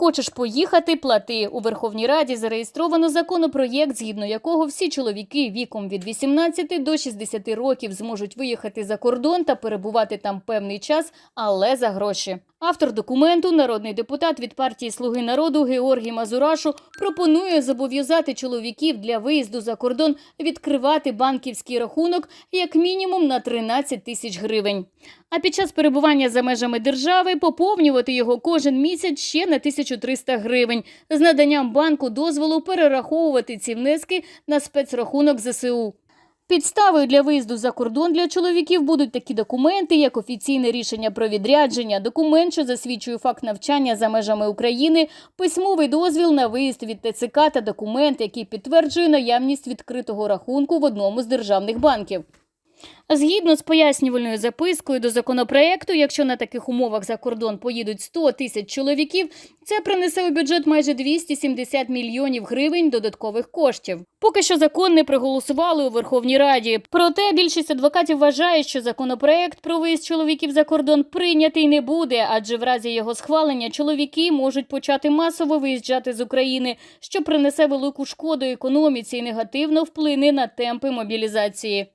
Хочеш поїхати, плати. У Верховній Раді зареєстровано законопроєкт, згідно якого всі чоловіки віком від 18 до 60 років зможуть виїхати за кордон та перебувати там певний час, але за гроші. Автор документу, народний депутат від партії Слуги народу Георгій Мазурашу, пропонує зобов'язати чоловіків для виїзду за кордон відкривати банківський рахунок як мінімум на 13 тисяч гривень. А під час перебування за межами держави поповнювати його кожен місяць ще на 1300 гривень з наданням банку дозволу перераховувати ці внески на спецрахунок ЗСУ. Підставою для виїзду за кордон для чоловіків будуть такі документи, як офіційне рішення про відрядження, документ, що засвідчує факт навчання за межами України, письмовий дозвіл на виїзд від ТЦК та документ, який підтверджує наявність відкритого рахунку в одному з державних банків. Згідно з пояснювальною запискою до законопроекту, якщо на таких умовах за кордон поїдуть 100 тисяч чоловіків, це принесе у бюджет майже 270 мільйонів гривень додаткових коштів. Поки що закон не проголосували у Верховній Раді. Проте більшість адвокатів вважає, що законопроект про виїзд чоловіків за кордон прийнятий не буде, адже в разі його схвалення чоловіки можуть почати масово виїжджати з України, що принесе велику шкоду економіці і негативно вплине на темпи мобілізації.